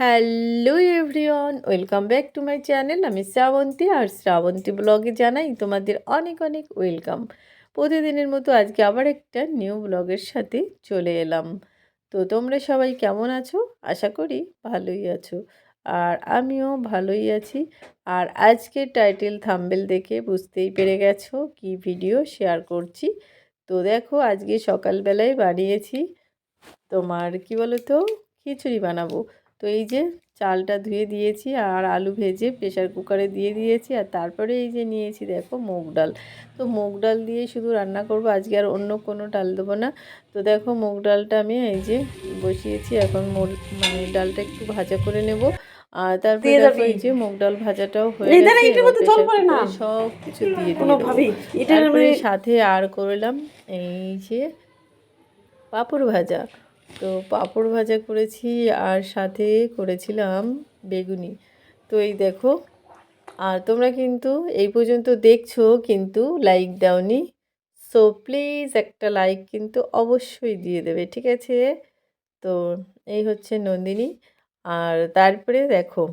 Hello everyone welcome back to my channel আমি শ্রাবন্তী আর শ্রাবন্তী ব্লগে জানাই তোমাদের অনেক অনেক ওয়েলকাম প্রতিদিনের মতো আজকে আবার একটা নিউ ব্লগের সাথে চলে এলাম। তো তোমরা সবাই কেমন আছো? আশা করি ভালোই আছো। আর আমিও ভালোই আছি। আর আজকে টাইটেল থাম্বেল দেখে বুঝতেই পেরে গেছো কি ভিডিও শেয়ার করছি। তো দেখো, আজকে সকালবেলায় বানিয়েছি তোমার কি বলো তো খিচুড়ি বানাবো। তো এই যে চালটা ধুয়ে দিয়েছি আর আলু ভেজে প্রেশার কুকারে দিয়ে দিয়েছি আর তারপরে এই যে নিয়েছি দেখো মুগ ডাল। তো মুগ ডাল দিয়ে শুধু রান্না করব আজকে আর অন্য কোনো ডাল দেবো না। তো দেখো মুগ ডালটা আমি এই যে বসিয়েছি এখন মানে ডালটা একটু ভাজা করে নেব। আর তারপরে দেখো এই যে মুগ ডাল ভাজাটাও হয়ে গেছে সব কিছু দিয়ে দিই তারপরে সাথে আর করলাম এই যে পাঁপড় ভাজা। তো পাঁপড় ভাজা করেছি আর সাথে করেছিলাম বেগুনি। তো এই দেখো, আর তোমরা কিন্তু এই পর্যন্ত দেখছ, কিন্তু লাইক দাওনি। সো প্লিজ একটা লাইক কিন্তু অবশ্যই দিয়ে দেবে, ঠিক আছে? তো এই হচ্ছে নন্দিনী। আর তারপরে দেখো,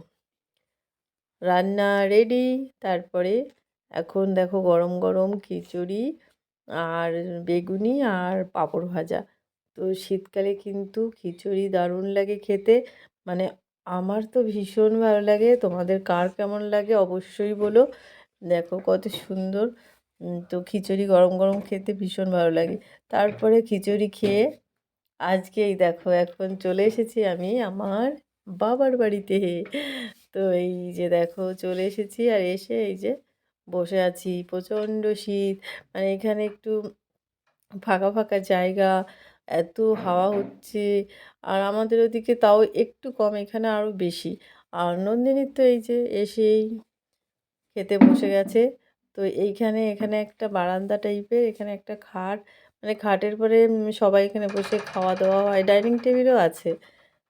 রান্না রেডি তারপরে এখন দেখো গরম গরম খিচুড়ি আর বেগুনি আর পাঁপড় ভাজা। তো শীতকালে কিন্তু খিচুড়ি দারুণ লাগে খেতে। মানে আমার তো ভীষণ ভালো লাগে। তোমাদের কার কেমন লাগে অবশ্যই বলো। দেখো কত সুন্দর। তো খিচুড়ি গরম গরম খেতে ভীষণ ভালো লাগে। তারপরে খিচুড়ি খেয়ে আজকেই দেখো এখন চলে এসেছি আমি আমার বাবার বাড়িতে। তো এই যে দেখো চলে এসেছি আর এসে এই যে বসে আছি। প্রচণ্ড শীত। মানে এখানে একটু ফাঁকা ফাঁকা জায়গা। এত হাওয়া হচ্ছে। আর আমাদের ওদিকে তাও একটু কম এখানে আরও বেশি। আর নন্দিনীর তো এই যে এসেই খেতে বসে গেছে। তো এইখানে এখানে একটা বারান্দা টাইপের এখানে একটা খাট। মানে খাটের পরে সবাই এখানে বসে খাওয়া দাওয়া হয়। ডাইনিং টেবিলও আছে।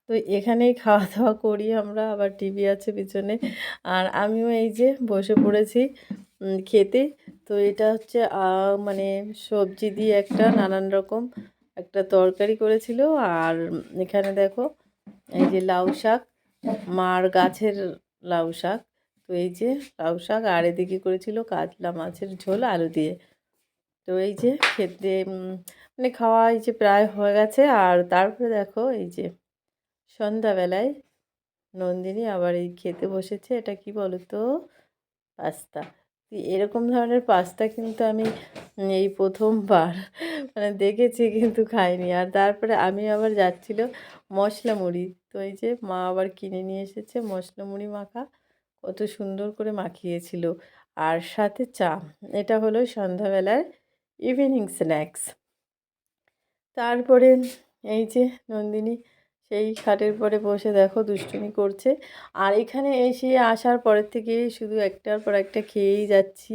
তো এখানেই খাওয়া দাওয়া করি আমরা আবার টিভি আছে পিছনে। আর আমিও এই যে বসে পড়েছি খেতে। তো এটা হচ্ছে মানে সবজি দিয়ে একটা নানান রকম একটা তরকারি করেছিল আর এখানে দেখো, এই যে লাউ শাক, মার গাছের লাউ শাক। তো এই যে লাউ শাক আর এদিকে করেছিল কাতলা মাছের ঝোল আলু দিয়ে। তো এই যে খেতে মানে খাওয়া এই যে প্রায় হয়ে গেছে। আর তারপরে দেখো এই যে সন্ধ্যাবেলায় নন্দিনী আবার এই খেতে বসেছে। এটা কি বলো তো পাস্তা। এরকম ধরনের পাস্তা কিন্তু আমি এই প্রথমবার মানে দেখেছি কিন্তু খাইনি। আর তারপরে আমি আবার যাচ্ছিল মশলা মুড়ি। তো এই যে মা আবার কিনে নিয়ে এসেছে মশলা মুড়ি মাখা। কত সুন্দর করে মাখিয়েছিল। আর সাথে চা, এটা হলো সন্ধ্যাবেলার ইভিনিং স্ন্যাক্স তারপরে এই যে নন্দিনী সেই খাটের পরে বসে দেখো দুষ্টুমি করছে। আর এখানে এসে আসার পরের থেকে শুধু একটার পর একটা খেয়েই যাচ্ছি।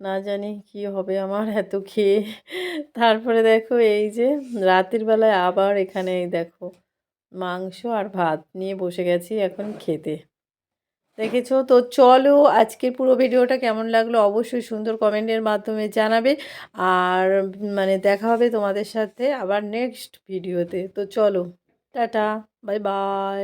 না জানি কি হবে আমার এত খেয়ে। তারপরে দেখো এই যে রাতের বেলায় আবার এখানে দেখো মাংস আর ভাত নিয়ে বসে গেছি এখন খেতে। দেখেছ? তো চলো আজকের পুরো ভিডিওটা কেমন লাগল অবশ্যই সুন্দর কমেন্টের মাধ্যমে জানাবে। আর মানে দেখা হবে তোমাদের সাথে আবার নেক্সট ভিডিওতে তো চলো। Tata bye bye